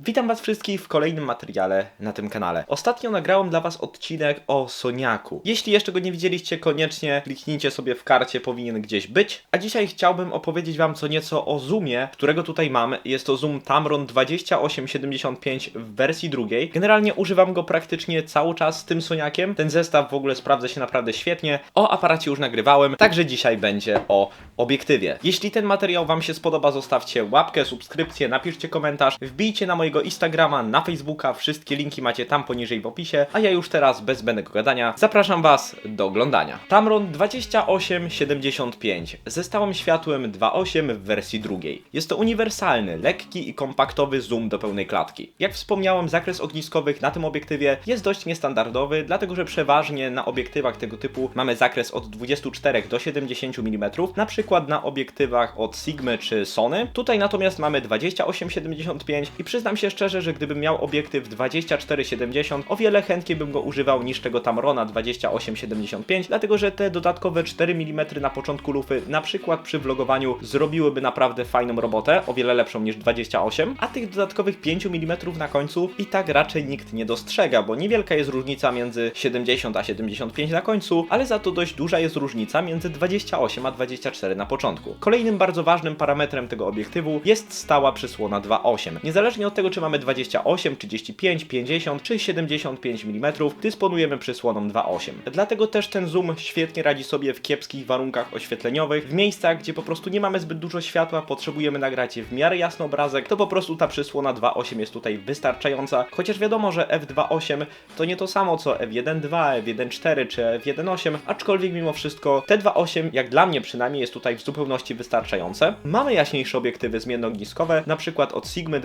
Witam Was wszystkich w kolejnym materiale na tym kanale. Ostatnio nagrałem dla Was odcinek o Soniaku. Jeśli jeszcze go nie widzieliście, koniecznie kliknijcie sobie w karcie, powinien gdzieś być. A dzisiaj chciałbym opowiedzieć Wam co nieco o zoomie, którego tutaj mam. Jest to zoom Tamron 2875 w wersji drugiej. Generalnie używam go praktycznie cały czas z tym Soniakiem. Ten zestaw w ogóle sprawdza się naprawdę świetnie. O aparacie już nagrywałem, także dzisiaj będzie o obiektywie. Jeśli ten materiał Wam się spodoba, zostawcie łapkę, subskrypcję, napiszcie komentarz, wbijcie na mojego Instagrama, na Facebooka, wszystkie linki macie tam poniżej w opisie, a ja już teraz bez zbędnego gadania zapraszam Was do oglądania. Tamron 2875 ze stałym światłem 2.8 w wersji drugiej. Jest to uniwersalny, lekki i kompaktowy zoom do pełnej klatki. Jak wspomniałem, zakres ogniskowych na tym obiektywie jest dość niestandardowy, dlatego że przeważnie na obiektywach tego typu mamy zakres od 24 do 70 mm, na przykład na obiektywach od Sigmy czy Sony. Tutaj natomiast mamy 28-75 i przyznam się szczerze, że gdybym miał obiektyw 24-70, o wiele chętniej bym go używał niż tego Tamrona 28-75, dlatego że te dodatkowe 4 mm na początku lufy, na przykład przy vlogowaniu, zrobiłyby naprawdę fajną robotę, o wiele lepszą niż 28, a tych dodatkowych 5 mm na końcu i tak raczej nikt nie dostrzega, bo niewielka jest różnica między 70 a 75 na końcu, ale za to dość duża jest różnica między 28 a 24 na początku. Kolejnym bardzo ważnym parametrem tego obiektywu jest stała przysłona 2.8. Niezależnie od tego, czy mamy 28, 35, 50 czy 75 mm, dysponujemy przysłoną 2.8. Dlatego też ten zoom świetnie radzi sobie w kiepskich warunkach oświetleniowych, w miejscach, gdzie po prostu nie mamy zbyt dużo światła, potrzebujemy nagrać w miarę jasny obrazek, to po prostu ta przysłona 2.8 jest tutaj wystarczająca, chociaż wiadomo, że f2.8 to nie to samo co f1.2, f1.4 czy f1.8, aczkolwiek mimo wszystko te 2.8, jak dla mnie przynajmniej, jest tutaj w zupełności wystarczające. Mamy jaśniejsze obiektywy zmiennoogniskowe, na przykład od Sigmy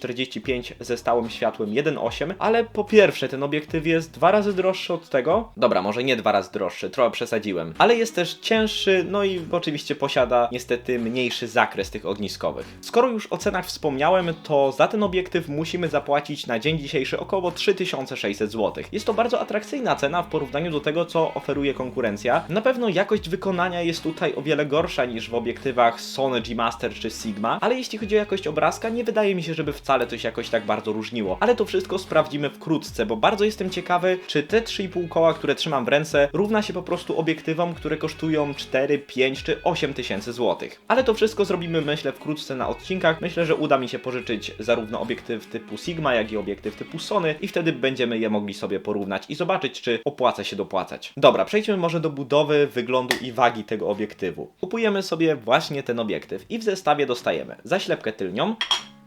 28-45 ze stałym światłem 1.8, ale po pierwsze ten obiektyw jest dwa razy droższy od tego. Dobra, może nie dwa razy droższy, trochę przesadziłem, ale jest też cięższy, no i oczywiście posiada niestety mniejszy zakres tych ogniskowych. Skoro już o cenach wspomniałem, to za ten obiektyw musimy zapłacić na dzień dzisiejszy około 3600 zł. Jest to bardzo atrakcyjna cena w porównaniu do tego, co oferuje konkurencja. Na pewno jakość wykonania jest tutaj o wiele gorsza niż w obiektywach Sony G Master czy Sigma, ale jeśli chodzi o jakość obrazka, nie wydaje mi się, żeby wcale to się jakoś tak bardzo różniło. Ale to wszystko sprawdzimy wkrótce, bo bardzo jestem ciekawy, czy te 3,5 koła, które trzymam w ręce, równa się po prostu obiektywom, które kosztują 4, 5 czy 8 tysięcy złotych. Ale to wszystko zrobimy, myślę, wkrótce na odcinkach. Myślę, że uda mi się pożyczyć zarówno obiektyw typu Sigma, jak i obiektyw typu Sony i wtedy będziemy je mogli sobie porównać i zobaczyć, czy opłaca się dopłacać. Dobra, przejdźmy może do budowy, wyglądu i wagi tego obiektywu. Kupujemy sobie właśnie ten obiektyw i w zestawie dostajemy zaślepkę tylnią,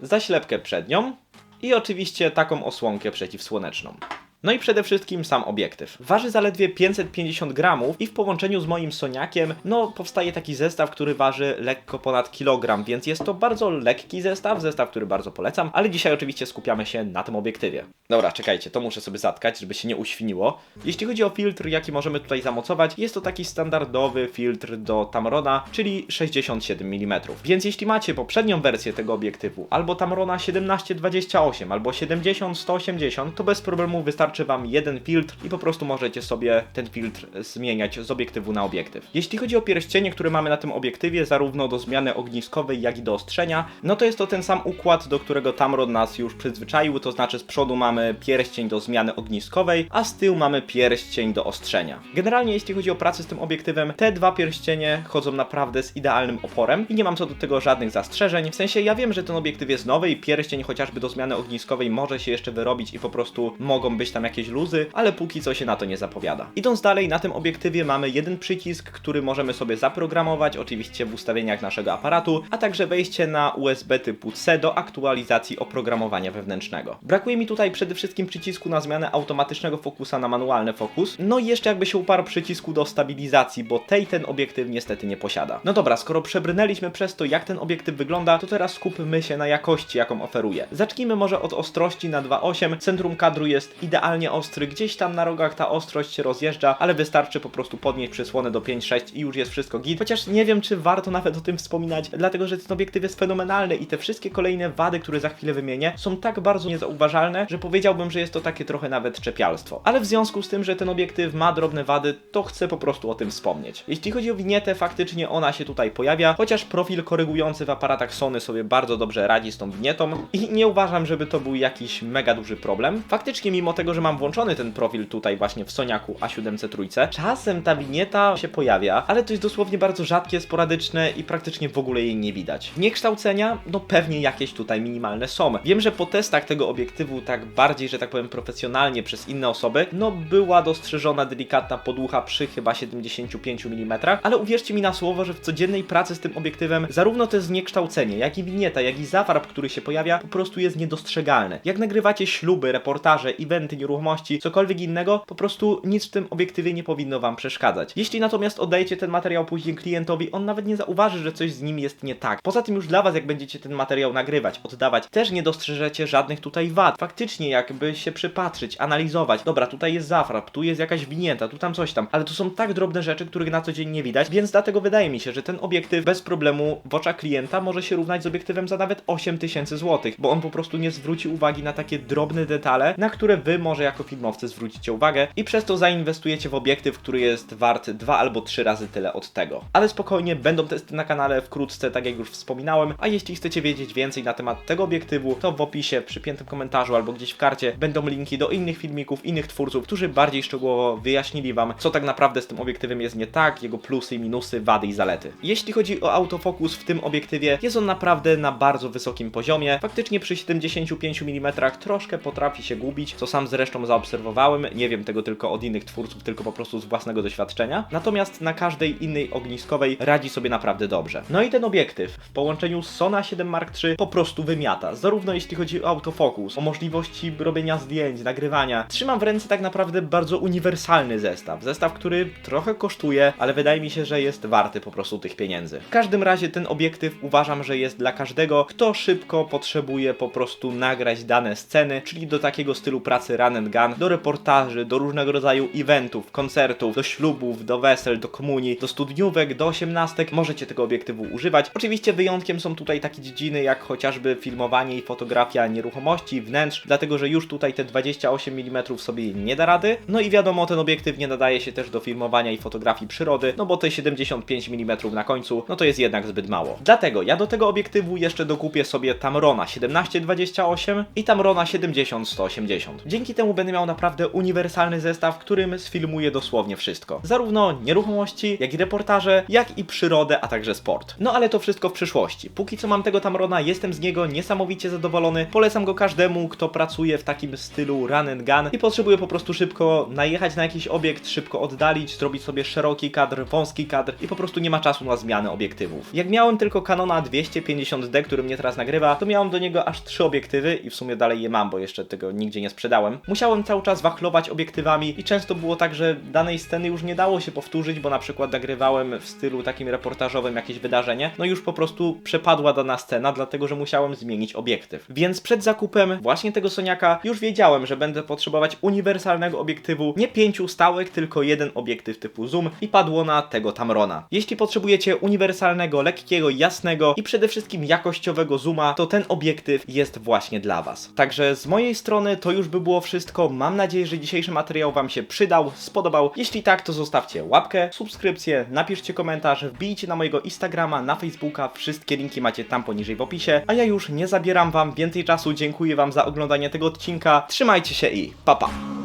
zaślepkę przednią i oczywiście taką osłonkę przeciwsłoneczną. No i przede wszystkim sam obiektyw. Waży zaledwie 550 gramów i w połączeniu z moim Soniakiem, no powstaje taki zestaw, który waży lekko ponad kilogram, więc jest to bardzo lekki zestaw, zestaw, który bardzo polecam, ale dzisiaj oczywiście skupiamy się na tym obiektywie. Dobra, czekajcie, to muszę sobie zatkać, żeby się nie uświniło. Jeśli chodzi o filtr, jaki możemy tutaj zamocować, jest to taki standardowy filtr do Tamrona, czyli 67 mm. Więc jeśli macie poprzednią wersję tego obiektywu, albo Tamrona 1728, albo 70-180, to bez problemu wystarczy Wam jeden filtr i po prostu możecie sobie ten filtr zmieniać z obiektywu na obiektyw. Jeśli chodzi o pierścienie, które mamy na tym obiektywie, zarówno do zmiany ogniskowej, jak i do ostrzenia, no to jest to ten sam układ, do którego Tamron nas już przyzwyczaił, to znaczy z przodu mamy pierścień do zmiany ogniskowej, a z tyłu mamy pierścień do ostrzenia. Generalnie jeśli chodzi o pracę z tym obiektywem, te dwa pierścienie chodzą naprawdę z idealnym oporem i nie mam co do tego żadnych zastrzeżeń. W sensie ja wiem, że ten obiektyw jest nowy i pierścień chociażby do zmiany ogniskowej może się jeszcze wyrobić i po prostu mogą być tam jakieś luzy, ale póki co się na to nie zapowiada. Idąc dalej, na tym obiektywie mamy jeden przycisk, który możemy sobie zaprogramować, oczywiście w ustawieniach naszego aparatu, a także wejście na USB typu C do aktualizacji oprogramowania wewnętrznego. Brakuje mi tutaj przede wszystkim przycisku na zmianę automatycznego fokusa na manualny fokus, no i jeszcze jakby się uparł przycisku do stabilizacji, bo tej ten obiektyw niestety nie posiada. No dobra, skoro przebrnęliśmy przez to, jak ten obiektyw wygląda, to teraz skupmy się na jakości, jaką oferuje. Zacznijmy może od ostrości na 2.8. Centrum kadru jest idealnie idealnie ostry, gdzieś tam na rogach ta ostrość się rozjeżdża, ale wystarczy po prostu podnieść przysłonę do 5-6 i już jest wszystko git. Chociaż nie wiem, czy warto nawet o tym wspominać, dlatego że ten obiektyw jest fenomenalny i te wszystkie kolejne wady, które za chwilę wymienię, są tak bardzo niezauważalne, że powiedziałbym, że jest to takie trochę nawet czepialstwo. Ale w związku z tym, że ten obiektyw ma drobne wady, to chcę po prostu o tym wspomnieć. Jeśli chodzi o winietę, faktycznie ona się tutaj pojawia, chociaż profil korygujący w aparatach Sony sobie bardzo dobrze radzi z tą winietą i nie uważam, żeby to był jakiś mega duży problem. Faktycznie, mimo tego, że mam włączony ten profil tutaj właśnie w Soniaku A7C trójce, czasem ta winieta się pojawia, ale to jest dosłownie bardzo rzadkie, sporadyczne i praktycznie w ogóle jej nie widać. Niekształcenia, no pewnie jakieś tutaj minimalne są. Wiem, że po testach tego obiektywu tak bardziej, że tak powiem profesjonalnie przez inne osoby, no była dostrzeżona delikatna podłucha przy chyba 75 mm, ale uwierzcie mi na słowo, że w codziennej pracy z tym obiektywem zarówno to zniekształcenie, jak i winieta, jak i zawarp, który się pojawia, po prostu jest niedostrzegalny. Jak nagrywacie śluby, reportaże, eventy, nieruchomości, cokolwiek innego, po prostu nic w tym obiektywie nie powinno wam przeszkadzać. Jeśli natomiast oddajecie ten materiał później klientowi, on nawet nie zauważy, że coś z nim jest nie tak. Poza tym już dla was, jak będziecie ten materiał nagrywać, oddawać, też nie dostrzeżecie żadnych tutaj wad. Faktycznie, jakby się przypatrzyć, analizować, dobra, tutaj jest zafrap, tu jest jakaś winięta, tu tam coś tam, ale to są tak drobne rzeczy, których na co dzień nie widać, więc dlatego wydaje mi się, że ten obiektyw bez problemu w oczach klienta może się równać z obiektywem za nawet 8000 zł, bo on po prostu nie zwróci uwagi na takie drobne detale, na które wy może jako filmowcy zwrócicie uwagę i przez to zainwestujecie w obiektyw, który jest wart dwa albo trzy razy tyle od tego. Ale spokojnie, będą testy na kanale wkrótce, tak jak już wspominałem, a jeśli chcecie wiedzieć więcej na temat tego obiektywu, to w opisie, przypiętym komentarzu albo gdzieś w karcie będą linki do innych filmików, innych twórców, którzy bardziej szczegółowo wyjaśnili wam, co tak naprawdę z tym obiektywem jest nie tak, jego plusy minusy, wady i zalety. Jeśli chodzi o autofokus w tym obiektywie, jest on naprawdę na bardzo wysokim poziomie. Faktycznie przy 75 mm troszkę potrafi się gubić, co sam zresztą zaobserwowałem. Nie wiem tego tylko od innych twórców, tylko po prostu z własnego doświadczenia. Natomiast na każdej innej ogniskowej radzi sobie naprawdę dobrze. No i ten obiektyw w połączeniu z Sona 7 Mark III po prostu wymiata, zarówno jeśli chodzi o autofokus, o możliwości robienia zdjęć, nagrywania. Trzymam w ręce tak naprawdę bardzo uniwersalny zestaw. Zestaw, który trochę kosztuje, ale wydaje mi się, że jest warty po prostu tych pieniędzy. W każdym razie ten obiektyw uważam, że jest dla każdego, kto szybko potrzebuje po prostu nagrać dane sceny, czyli do takiego stylu pracy run and gun, do reportaży, do różnego rodzaju eventów, koncertów, do ślubów, do wesel, do komunii, do studniówek, do osiemnastek. Możecie tego obiektywu używać. Oczywiście wyjątkiem są tutaj takie dziedziny jak chociażby filmowanie i fotografia nieruchomości, wnętrz, dlatego że już tutaj te 28 mm sobie nie da rady. No i wiadomo, ten obiektyw nie nadaje się też do filmowania i fotografii przyrody, no bo te 75 mm na końcu, no to jest jednak zbyt mało. Dlatego ja do tego obiektywu jeszcze dokupię sobie Tamrona 1728 i Tamrona 70-180. Dzięki temu będę miał naprawdę uniwersalny zestaw, którym sfilmuję dosłownie wszystko. Zarówno nieruchomości, jak i reportaże, jak i przyrodę, a także sport. No ale to wszystko w przyszłości. Póki co mam tego Tamrona, jestem z niego niesamowicie zadowolony. Polecam go każdemu, kto pracuje w takim stylu run and gun i potrzebuje po prostu szybko najechać na jakiś obiekt, szybko oddalić, zrobić sobie szeroki kadr, wąski kadr i po prostu nie ma czasu na zmianę obiektywów. Jak miałem tylko Canona 250D, który mnie teraz nagrywa, to miałem do niego aż trzy obiektywy i w sumie dalej je mam, bo jeszcze tego nigdzie nie sprzedałem. Musiałem cały czas wachlować obiektywami i często było tak, że danej sceny już nie dało się powtórzyć, bo na przykład nagrywałem w stylu takim reportażowym jakieś wydarzenie, no już po prostu przepadła dana scena, dlatego że musiałem zmienić obiektyw. Więc przed zakupem właśnie tego Soniaka już wiedziałem, że będę potrzebować uniwersalnego obiektywu, nie pięciu stałych, tylko jeden obiektyw typu zoom i padło na tego Tamrona. Jeśli potrzebujecie uniwersalnego, lekkiego, jasnego i przede wszystkim jakościowego zooma, to ten obiektyw jest właśnie dla Was. Także z mojej strony to już by było wszystko. Mam nadzieję, że dzisiejszy materiał Wam się przydał, spodobał. Jeśli tak, to zostawcie łapkę, subskrypcję, napiszcie komentarz, wbijcie na mojego Instagrama, na Facebooka, wszystkie linki macie tam poniżej w opisie. A ja już nie zabieram Wam więcej czasu, dziękuję Wam za oglądanie tego odcinka. Trzymajcie się i pa pa!